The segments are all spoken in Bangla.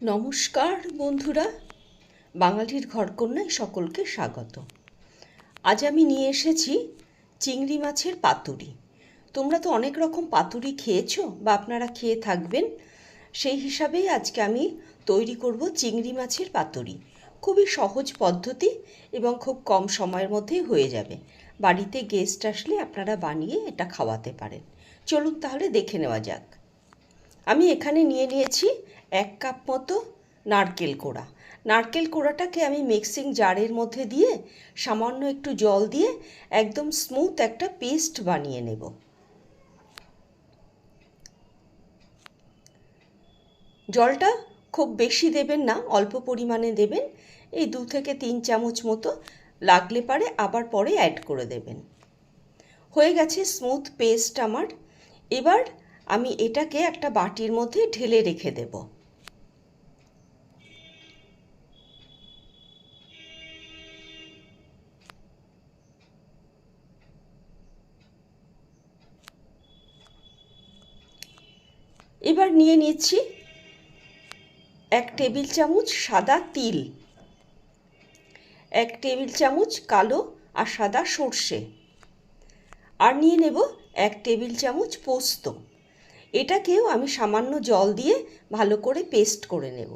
নমস্কার, বন্ধুরা। বাঙালির ঘরকন্যায় সকলকে স্বাগত। আজ আমি নিয়ে এসেছি চিংড়ি মাছের পাতুরি। তোমরা তো অনেক রকম পাতুরি খেয়েছো বা আপনারা খেয়ে থাকবেন। সেই হিসাবেই আজকে আমি তৈরি করব চিংড়ি মাছের পাতুরি। খুবই সহজ পদ্ধতি এবং খুব কম সময়ের মধ্যেই হয়ে যাবে। বাড়িতে গেস্ট আসলে আপনারা বানিয়ে এটা খাওয়াতে পারেন। চলুন তাহলে দেখে নেওয়া যাক। আমি এখানে নিয়ে নিয়েছি এক কাপ মতো নারকেল কোড়া। নারকেল কোড়াটাকে আমি মিক্সিং জারের মধ্যে দিয়ে সামান্য একটু জল দিয়ে একদম স্মুথ একটা পেস্ট বানিয়ে নেব। জলটা খুব বেশি দেবেন না, অল্প পরিমাণে দেবেন। এই দু থেকে তিন চামচ মতো লাগলে পারে আবার পরে অ্যাড করে দেবেন। হয়ে গেছে স্মুথ পেস্ট আমার। এবার আমি এটাকে একটা বাটির মধ্যে ঢেলে রেখে দেব। এবার নিয়ে নিচ্ছি এক টেবিল চামচ সাদা তিল, এক টেবিল চামচ কালো আর সাদা সর্ষে আর নিয়ে নেব এক টেবিল চামচ পোস্ত। এটাকেও আমি সামান্য জল দিয়ে ভালো করে পেস্ট করে নেব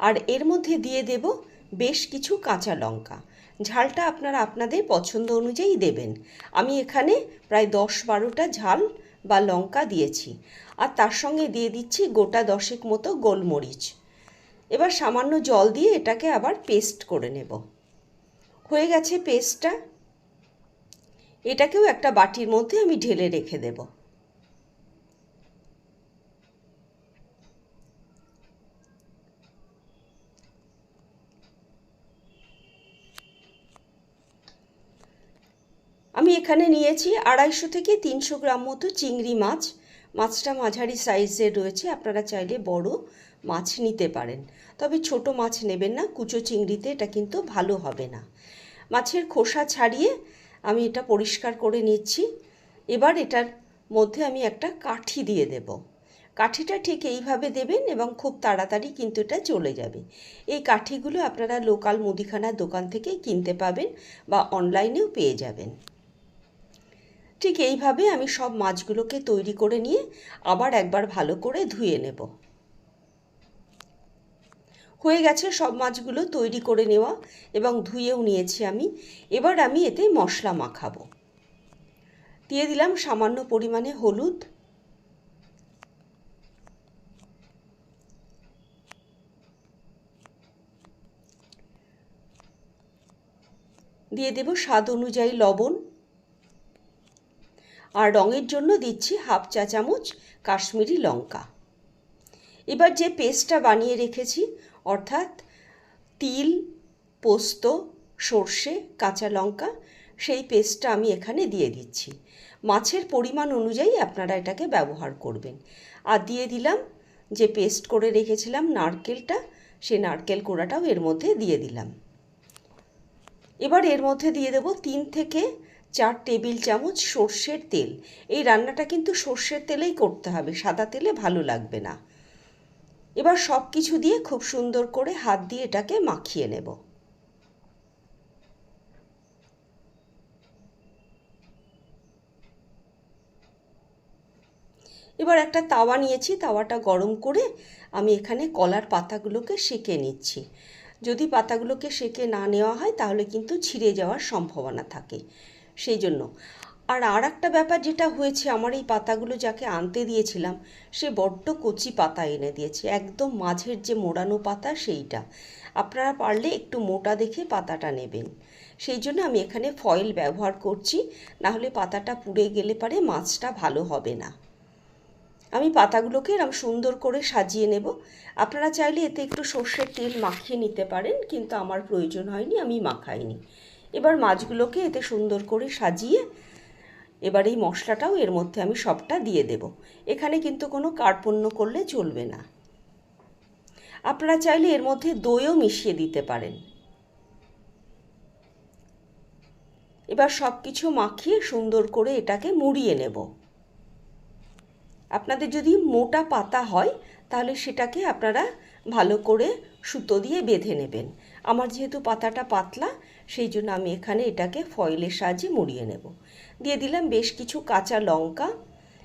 আর এর মধ্যে দিয়ে দেব বেশ কিছু কাঁচা লঙ্কা। ঝালটা আপনারা আপনাদের পছন্দ অনুযায়ী দেবেন। আমি এখানে প্রায় দশ বারোটা ঝাল বা লঙ্কা দিয়েছি। আর তার সঙ্গে দিয়ে দিচ্ছি গোটা দশেক মতো গোলমরিচ। এবার সামান্য জল দিয়ে এটাকে আবার পেস্ট করে নেব। হয়ে গেছে পেস্টটা। এটাকেও একটা বাটির মধ্যে আমি ঢেলে রেখে দেবো। আমি এখানে নিয়েছি আড়াইশো থেকে তিনশো গ্রাম মতো চিংড়ি মাছ। মাছটা মাঝারি সাইজের রয়েছে, আপনারা চাইলে বড় মাছ নিতে পারেন। তবে ছোট মাছ নেবেন না, কুচো চিংড়িতে এটা কিন্তু ভালো হবে না। মাছের খোসা ছাড়িয়ে আমি এটা পরিষ্কার করে নিচ্ছি। এবার এটার মধ্যে আমি একটা কাঠি দিয়ে দেব। কাঠিটা ঠিক এইভাবে দেবেন এবং খুব তাড়াতাড়ি কিন্তু এটা চলে যাবে। এই কাঠিগুলো আপনারা লোকাল মুদিখানার দোকান থেকে কিনতে পাবেন বা অনলাইনেও পেয়ে যাবেন। ঠিক এইভাবে আমি সব মাছগুলোকে তৈরি করে নিয়ে আবার একবার ভালো করে ধুয়ে নেব। হয়ে গেছে সব মাছগুলো তৈরি করে নেওয়া এবং ধুয়েও নিয়েছি আমি। এবার আমি এতে মশলা মাখাবো। দিয়ে দিলাম সামান্য পরিমাণে হলুদ। দিয়ে দেব স্বাদ অনুযায়ী লবণ। আর রঙের জন্য দিচ্ছি হাফ চা চামচ কাশ্মীরি লঙ্কা। এবার যে পেস্টটা বানিয়ে রেখেছি, অর্থাৎ তিল, পোস্ত, সর্ষে, কাঁচা লঙ্কা, সেই পেস্টটা আমি এখানে দিয়ে দিচ্ছি। মাছের পরিমাণ অনুযায়ী আপনারা এটাকে ব্যবহার করবেন। আর দিয়ে দিলাম যে পেস্ট করে রেখেছিলাম নারকেলটা সেই নারকেল কোড়াটাও এর মধ্যে দিয়ে দিলাম। এবার এর মধ্যে দিয়ে দেবো তিন থেকে চার টেবিল চামচ সর্ষের তেল। এই রান্নাটা কিন্তু সর্ষের তেলেই করতে হবে, সাদা তেলে ভালো লাগবে না। এবার সব কিছু দিয়ে খুব সুন্দর করে হাত দিয়ে এটাকে মাখিয়ে নেব। এবার একটা তাওয়া নিয়েছি, তাওয়াটা গরম করে আমি এখানে কলার পাতাগুলোকে সেঁকে নিচ্ছি। যদি পাতাগুলোকে সেঁকে না নেওয়া হয়, তাহলে কিন্তু ছিঁড়ে যাওয়ার সম্ভাবনা থাকে। সেই জন্য। আর আর একটা ব্যাপার যেটা হয়েছে, আমার এই পাতাগুলো যাকে আনতে দিয়েছিলাম, সে বড্ড কচি পাতা এনে দিয়েছে। একদম মাঝের যে মোড়ানো পাতা, সেইটা। আপনারা পারলে একটু মোটা দেখে পাতাটা নেবেন। সেই জন্য আমি এখানে ফয়েল ব্যবহার করছি, নাহলে পাতাটা পুড়ে গেলে পারে মাছটা ভালো হবে না। আমি পাতাগুলোকে এরম সুন্দর করে সাজিয়ে নেব। আপনারা চাইলে এতে একটু সর্ষের তেল মাখিয়ে নিতে পারেন, কিন্তু আমার প্রয়োজন হয়নি, আমি মাখাইনি। এবার মাছগুলোকে এতে সুন্দর করে সাজিয়ে এবার এই মশলাটাও এর মধ্যে আমি সবটা দিয়ে দেব। এখানে কিন্তু কোনো কার্পণ্য করলে চলবে না। আপনারা চাইলে এর মধ্যে দইও মিশিয়ে দিতে পারেন। এবার সব কিছু মাখিয়ে সুন্দর করে এটাকে মুড়িয়ে নেব। আপনাদের যদি মোটা পাতা হয় তাহলে সেটাকে আপনারা ভালো করে সুতো দিয়ে বেঁধে নেবেন। আমার যেহেতু পাতাটা পাতলা, সেই জন্য আমি এখানে এটাকে ফয়েলের সাহায্যে মুড়িয়ে নেব। দিয়ে দিলাম বেশ কিছু কাঁচা লঙ্কা।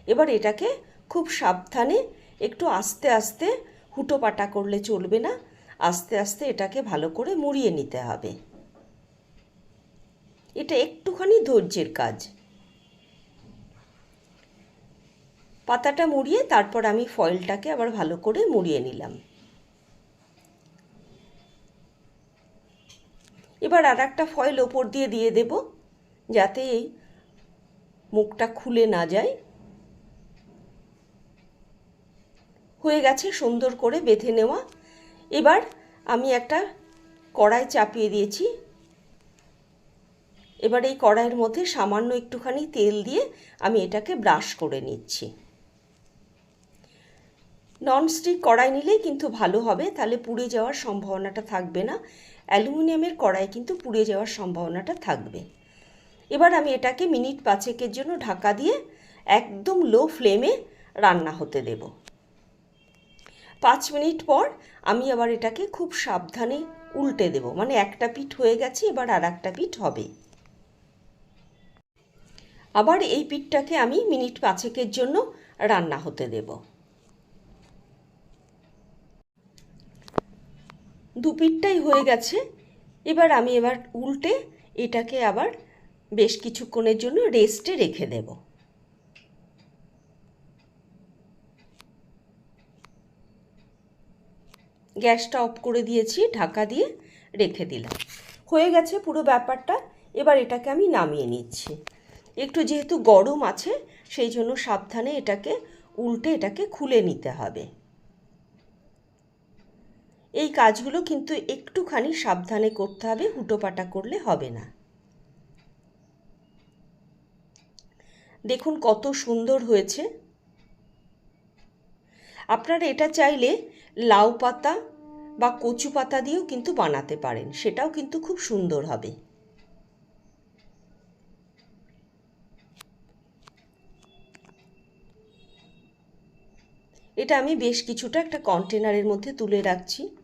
এবার এটাকে খুব সাবধানে একটু আস্তে আস্তে হুটো পাটা করলে চলবে না। আস্তে আস্তে এটাকে ভালো করে মুড়িয়ে নিতে হবে। এটা একটুখানি ধৈর্যের কাজ। পাতাটা মুড়িয়ে তারপর আমি ফয়েলটাকে আবার ভালো করে মুড়িয়ে নিলাম। এবার আর একটা ফয়েল ওপর দিয়ে দিয়ে দেব, যাতে এই মুখটা খুলে না যায়। হয়ে গেছে সুন্দর করে বেঁধে নেওয়া। এবার আমি একটা কড়াই চাপিয়ে দিয়েছি। এবার এই কড়াইয়ের মধ্যে সামান্য একটুখানি তেল দিয়ে আমি এটাকে ব্রাশ করে নিচ্ছি। ননস্টিক কড়াই নিলেই কিন্তু ভালো হবে, তাহলে পুড়ে যাওয়ার সম্ভাবনাটা থাকবে না। অ্যালুমিনিয়ামের কড়াই কিন্তু পুড়ে যাওয়ার সম্ভাবনাটা থাকবে। এবার আমি এটাকে মিনিট পাঁচেকের জন্য ঢাকা দিয়ে একদম লো ফ্লেমে রান্না হতে দেব। পাঁচ মিনিট পর আমি আবার এটাকে খুব সাবধানে উল্টে দেব মানে একটা পিঠ হয়ে গেছে, এবার আর একটা পিঠ হবে। আবার এই পিঠটাকে আমি মিনিট পাঁচেকের জন্য রান্না হতে দেব। দু পিঠটাই হয়ে গেছে। এবার আমি এবার উল্টে এটাকে আবার বেশ কিছুক্ষণের জন্য রেস্টে রেখে দেব। গ্যাসটা অফ করে দিয়েছি, ঢাকা দিয়ে রেখে দিলাম। হয়ে গেছে পুরো ব্যাপারটা। এবার এটাকে আমি নামিয়ে নিচ্ছি। একটু যেহেতু গরম আছে, সেই জন্য সাবধানে এটাকে উল্টে এটাকে খুলে নিতে হবে। এই কাজগুলো কিন্তু একটুখানি সাবধানে করতে হবে, হুটোপাটা করলে হবে না। দেখুন কত সুন্দর হয়েছে। আপনারা এটা চাইলে লাউ পাতা বা কচু পাতা দিয়েও কিন্তু বানাতে পারেন, সেটাও কিন্তু খুব সুন্দর হবে। এটা আমি বেশ কিছুটা একটা কন্টেনারের মধ্যে তুলে রাখছি।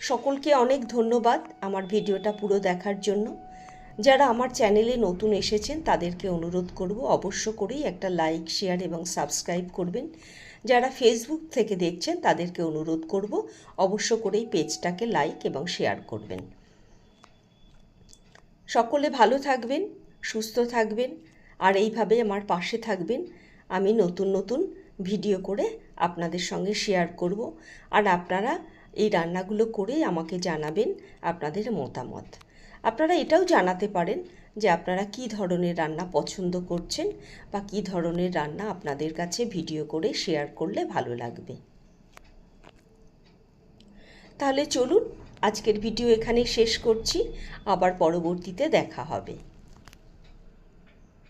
সকলকে অনেক ধন্যবাদ আমার ভিডিওটা পুরো দেখার জন্য। যারা আমার চ্যানেলে নতুন এসেছেন, তাদেরকে অনুরোধ করব অবশ্য করেই একটা লাইক, শেয়ার এবং সাবস্ক্রাইব করবেন। যারা ফেসবুক থেকে দেখছেন, তাদেরকে অনুরোধ করব অবশ্য করেই পেজটাকে লাইক এবং শেয়ার করবেন। সকলে ভালো থাকবেন, সুস্থ থাকবেন, আর এইভাবে আমার পাশে থাকবেন। আমি নতুন নতুন ভিডিও করে আপনাদের সঙ্গে শেয়ার করব। আর আপনারা এই রান্নাগুলো করে আমাকে জানাবেন আপনাদের মতামত। আপনারা এটাও জানাতে পারেন যে আপনারা কি ধরনের রান্না পছন্দ করছেন বা কি ধরনের রান্না আপনাদের কাছে ভিডিও করে শেয়ার করলে ভালো লাগবে। তাহলে চলুন, আজকের ভিডিও এখানে শেষ করছি। আবার পরবর্তীতে দেখা হবে।